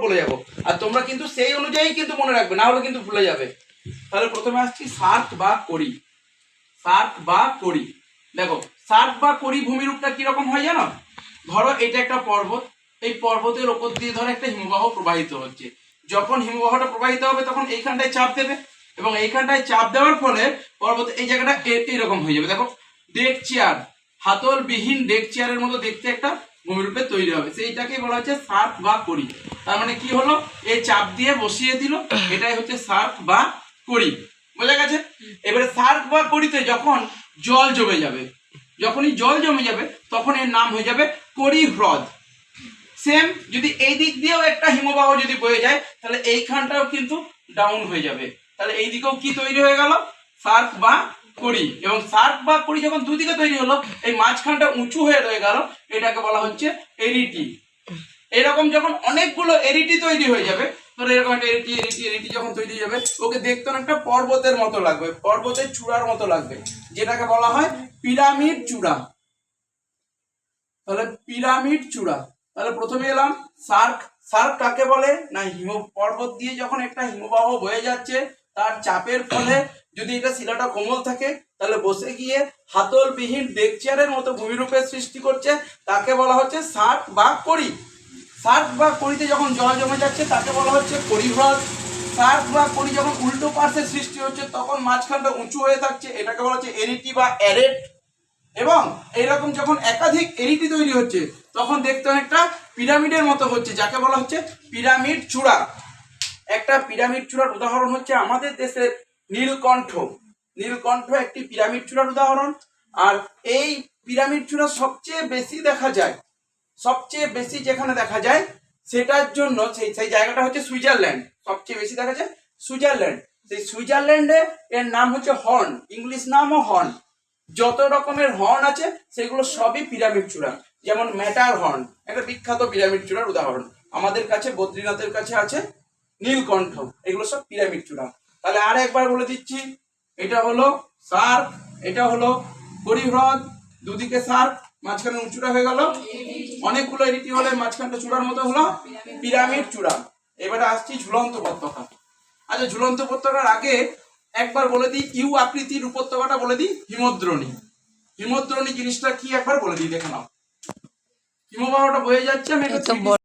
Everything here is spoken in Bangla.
বলে যাব। আর তোমরা কিন্তু সেই অনুযায়ী কিন্তু মনে রাখবে, না হলে কিন্তু ভুলে যাবে। তাহলে প্রথমে আসছি সার্ক বা করি। সার্ক বা করি। দেখো, সার্ক বা করি ভূমিরূপটা কীরকম হয় জানো? ধরো, এটা একটা পর্বত। এই পর্বতের ওপর দিয়ে ধরো একটা হিমবাহ প্রবাহিত হচ্ছে। যখন হিমবাহটা প্রবাহিত হবে, তখন এইখানটায় চাপ দেবে। এবং এইখানটায় চাপ দেওয়ার ফলে পর্বত এই জায়গাটা এ- এইরকম হয়ে যাবে। দেখো, ডেক চেয়ার। হাতল বিহীন ডেক চেয়ারের মতো দেখতে একটা ভূমিরূপে তৈরি হবে। সেইটাকে বলা হচ্ছে সার্ক বা করি তার মানে কি হলো? এই চাপ দিয়ে বসিয়ে দিল, এটাই হচ্ছে সার্ক বা করি বোঝা গেছে? এবারে সার্ক বা করিতে যখন জল জমে যাবে, যখনই জল জমে যাবে, তখন এর নাম হয়ে যাবে করি হ্রদ। সেম যদি এই দিক দিয়েও একটা হিমবাহ যদি বয়ে যায়, তাহলে এইখানটাও কিন্তু ডাউন হয়ে যাবে। তাহলে এই দিকেও কি তৈরি হয়ে গেল? সার্ক বা কড়ি এবং সার্ক বা কড়ি যখন দুদিকে তৈরি হলো, এই মাঝখানটা উঁচু হয়ে রয়ে গেল। এটাকে বলা হচ্ছে এরিটি এরকম যখন অনেকগুলো এরিটি তৈরি হয়ে যাবে, ধরো এরকম একটা এরিটি এরিটি এরিটি যখন তৈরি হয়ে যাবে, ওকে দেখতে অনেকটা পর্বতের মতো লাগবে, পর্বতের চূড়ার মতো লাগবে, যেটাকে বলা হয় পিরামিড চূড়া। তাহলে পিরামিড চূড়া। তাহলে প্রথমে এলাম, সার্ক। সার্ক কাকে বলে? না হিম পর্বত দিয়ে যখন একটা হিমবাহ বয়ে যাচ্ছে তার চাপের ফলে যদি এটা শিলাটা কোমল থাকে, তাহলে বসে গিয়ে হাতলবিহীন ডেক চেয়ারের মতো ভূমিরূপের সৃষ্টি করছে, তাকে বলা হচ্ছে সার্ক বা কড়ি। সার্ক বা কড়িতে যখন জল জমে যাচ্ছে, তাকে বলা হচ্ছে কড়িহ্রদ সার্ক বা কড়ি যখন উল্টো পার্শ্বে সৃষ্টি হচ্ছে, তখন মাঝখানটা উঁচু হয়ে থাকছে, এটাকে বলা হচ্ছে এরিটি বা অ্যারেট। এবং এইরকম যখন একাধিক এরিটি তৈরি হচ্ছে, তখন দেখতে অনেকটা পিরামিডের মতো হচ্ছে, যাকে বলা হচ্ছে পিরামিড চূড়া। একটা পিরামিড চূড়ার উদাহরণ হচ্ছে আমাদের দেশের নীলকণ্ঠ। নীলকণ্ঠ একটি পিরামিড চূড়ার উদাহরণ। আর এই পিরামিড চূড়া সবচেয়ে বেশি দেখা যায়, সবচেয়ে বেশি যেখানে দেখা যায় সেটার জন্য সেই সেই জায়গাটা হচ্ছে সুইজারল্যান্ড। সবচেয়ে বেশি দেখা যায় সুইজারল্যান্ড। সেই সুইজারল্যান্ডে এর নাম হচ্ছে হর্ন। ইংলিশ নামও হর্ন। যত রকমের হর্ন আছে, সেগুলো সবই পিরামিড চূড়া। যেমন ম্যাটার হর্ন, একটা বিখ্যাত পিরামিড চূড়ার উদাহরণ। আমাদের কাছে, বদ্রীনাথের কাছে আছে। নীলকণ্ঠ এগুলো সব পিরামিড চূড়া তাহলে আর একবার বলে দিচ্ছি এটা হলো সার্ক এটা হলো হরিহ্রদ দুদিকে সার মাঝখানে উঁচুটা হয়ে গেল। অনেকগুলো এরিটি হলে মাঝখানটা চূড়ার মতো হলো পিরামিড চূড়া এবারে আসছি ঝুলন্ত উপত্যকা। আচ্ছা ঝুলন্ত উপত্যকার আগে একবার বলে দিই ইউ আকৃতির উপত্যকাটা বলে দিই হিমদ্রণী। হিমদ্রণী জিনিসটা কি একবার বলে দিই দেখে নাও। হিমবাহটা বয়ে যাচ্ছে আমি এই তো একটা 3D